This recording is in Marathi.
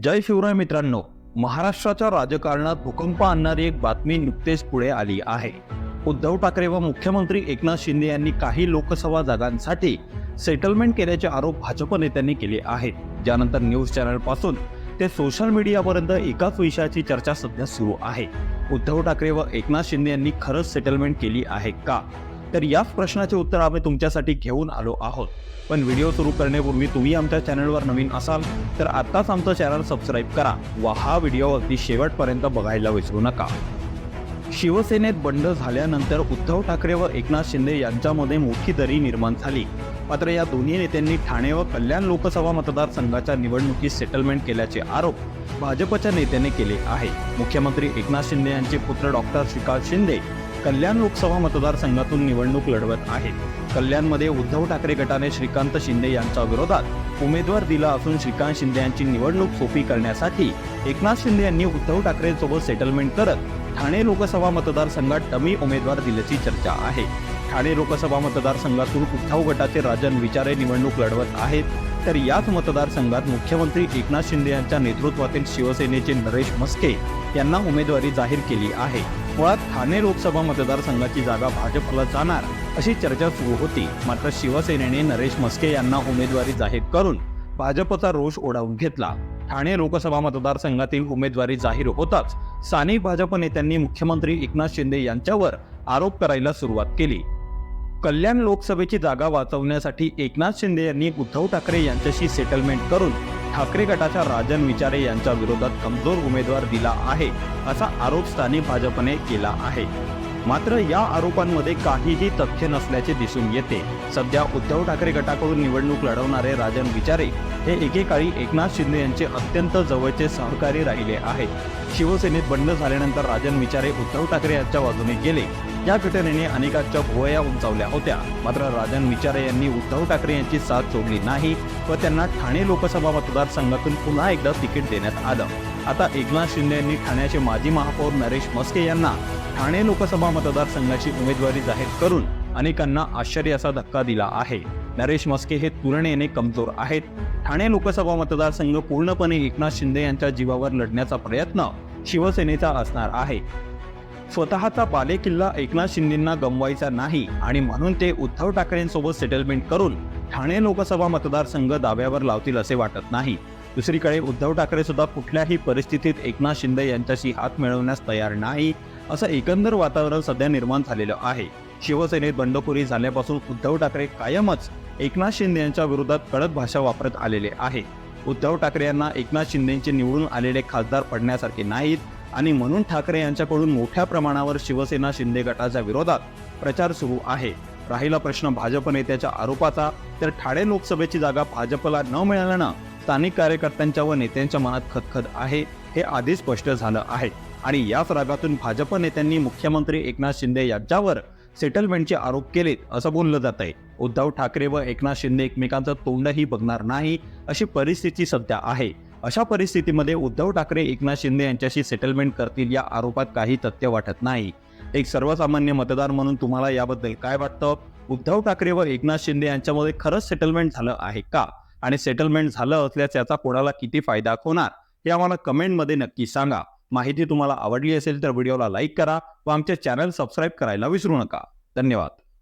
जय शिवराय मित्रांनो महाराष्ट्राच्या राजकारणात भूकंप आणणारी एक बातमी नुकतेच पुढे आली आहे. उद्धव ठाकरे व मुख्यमंत्री एकनाथ शिंदे यांनी काही लोकसभा जागांसाठी सेटलमेंट केल्याचे आरोप भाजप नेत्यांनी केले आहेत. ज्यानंतर न्यूज चॅनलपासून ते सोशल मीडियापर्यंत एकाच विषयाची चर्चा सध्या सुरू आहे. उद्धव ठाकरे व एकनाथ शिंदे यांनी खरंच सेटलमेंट केली आहे का? तर याच प्रश्नाचे उत्तर आम्ही तुमच्यासाठी घेऊन आलो आहोत. पण व्हिडिओ सुरू करण्यापूर्वी तुम्ही आमच्या चॅनलवर नवीन असाल तर आत्ताच आमचं चॅनल सबस्क्राईब करा व हा व्हिडिओ अगदी शेवटपर्यंत बघायला विसरू नका. शिवसेनेत बंड झाल्यानंतर उद्धव ठाकरे व एकनाथ शिंदे यांच्यामध्ये मोठी दरी निर्माण झाली. मात्र या दोन्ही नेत्यांनी ठाणे व कल्याण लोकसभा मतदारसंघाच्या निवडणुकीत सेटलमेंट केल्याचे आरोप भाजपच्या नेत्याने केले आहे. मुख्यमंत्री एकनाथ शिंदे यांचे पुत्र डॉक्टर श्रीकांत शिंदे कल्याण लोकसभा मतदारसंघातून निवडणूक लढवत आहेत. कल्याणमध्ये उद्धव ठाकरे गटाने श्रीकांत शिंदे यांच्या विरोधात उमेदवार दिला असून श्रीकांत शिंदे यांची निवडणूक सोपी करण्यासाठी एकनाथ शिंदे यांनी उद्धव ठाकरेंसोबत सेटलमेंट करत ठाणे लोकसभा मतदारसंघात डमी उमेदवार दिल्याची चर्चा आहे. ठाणे लोकसभा मतदारसंघातून उद्धव गटाचे राजन विचारे निवडणूक लढवत आहेत. तर याच मतदारसंघात मुख्यमंत्री एकनाथ शिंदे यांच्या नेतृत्वातील शिवसेनेचे नरेश मस्के यांना उमेदवारी जाहीर केली आहे. मुळात ठाणे लोकसभा मतदारसंघाची जागा भाजपला जाणार अशी चर्चा सुरू होती. मात्र शिवसेनेने नरेश मस्के यांना उमेदवारी जाहीर करून भाजपचा रोष ओढावून घेतला. ठाणे लोकसभा मतदारसंघातील उमेदवारी जाहीर होताच स्थानिक भाजप नेत्यांनी मुख्यमंत्री एकनाथ शिंदे यांच्यावर आरोप करायला सुरुवात केली. कल्याण लोकसभेची जागा वाचवण्यासाठी एकनाथ शिंदे यांनी उद्धव ठाकरे यांच्याशी सेटलमेंट करून ठाकरे गटाच्या राजन विचारे यांच्या विरोधात कमजोर उमेदवार दिला आहे असा आरोप स्थानिक भाजपने केला आहे. मात्र या आरोपांमध्ये काहीही तथ्य नसल्याचे दिसून येते. सध्या उद्धव ठाकरे गटाकडून निवडणूक लढवणारे राजन विचारे हे एकेकाळी एकनाथ शिंदे यांचे अत्यंत जवळचे सहकारी राहिले आहेत. शिवसेनेत बंड झाल्यानंतर राजन विचारे उद्धव ठाकरे यांच्या बाजूने गेले. या घटनेने अनेकांच्या भुवया उंचावल्या होत्या. मात्र राजन विचारे यांनी उद्धव ठाकरे यांची साथ सोडली नाही व त्यांना ठाणे लोकसभा मतदारसंघातून पुन्हा एकदा तिकीट देण्यात आलं. आता एकनाथ शिंदे यांनी ठाण्याचे माजी महापौर नरेश मस्के यांना ठाणे लोकसभा मतदारसंघाची उमेदवारी जाहीर करून अनेकांना आश्चर्याचा धक्का दिला आहे. नरेश मस्के हे तुलनेने कमजोर आहेत. ठाणे लोकसभा मतदारसंघ पूर्णपणे एकनाथ शिंदे यांच्या जीवावर लढण्याचा प्रयत्न शिवसेनेचा असणार आहे. स्वतःचा बालेकिल्ला एकनाथ शिंदेंना गमवायचा नाही आणि म्हणून ते उद्धव ठाकरेंसोबत सेटलमेंट करून ठाणे लोकसभा मतदारसंघ दाव्यावर लावतील असे वाटत नाही. दुसरीकडे उद्धव ठाकरे सुद्धा कुठल्याही परिस्थितीत एकनाथ शिंदे यांच्याशी हात मिळवण्यास तयार नाही असं एकंदर वातावरण सध्या निर्माण झालेलं आहे. शिवसेनेत बंडखोरी झाल्यापासून उद्धव ठाकरे कायमच एकनाथ शिंदे यांच्या विरोधात कडक भाषा वापरत आलेले आहे. उद्धव ठाकरे यांना एकनाथ शिंदेंचे निवडून आलेले खासदार पडण्यासारखे नाहीत आणि म्हणून ठाकरे यांच्याकडून मोठ्या प्रमाणावर शिवसेना शिंदे गटाच्या विरोधात प्रचार सुरू आहे. राहिला प्रश्न भाजप नेत्याच्या आरोपाचा. तर ठाणे लोकसभेची जागा भाजपला न मिळाल्यानं स्थानिक कार्यकर्त्यांच्या व नेत्यांच्या मनात खदखद आहे हे आधीच स्पष्ट झालं आहे. आणि याच रागातून भाजप नेत्यांनी मुख्यमंत्री एकनाथ शिंदे यांच्यावर सेटलमेंटचे आरोप केलेत असं बोललं जात आहे उद्धव ठाकरे व एकनाथ शिंदे एकमेकांचं तोंडही बघणार नाही अशी परिस्थिती सध्या आहे. अशा परिस्थितीमध्ये उद्धव ठाकरे एकनाथ शिंदे यांच्याशी सेटलमेंट करतील या आरोपात काही तथ्य वाटत नाही. एक सर्वसामान्य मतदार म्हणून तुम्हाला याबद्दल काय वाटतं? उद्धव ठाकरे व एकनाथ शिंदे यांच्यामध्ये खरंच सेटलमेंट झालं आहे का? आणि सेटलमेंट झालं असल्यास याचा कोणाला किती फायदा होणार? हे आम्हाला कमेंटमध्ये नक्की सांगा. माहिती तुम्हाला आवडली असेल तर व्हिडिओला लाईक करा व आमचे चॅनल सबस्क्राईब करायला विसरू नका. धन्यवाद.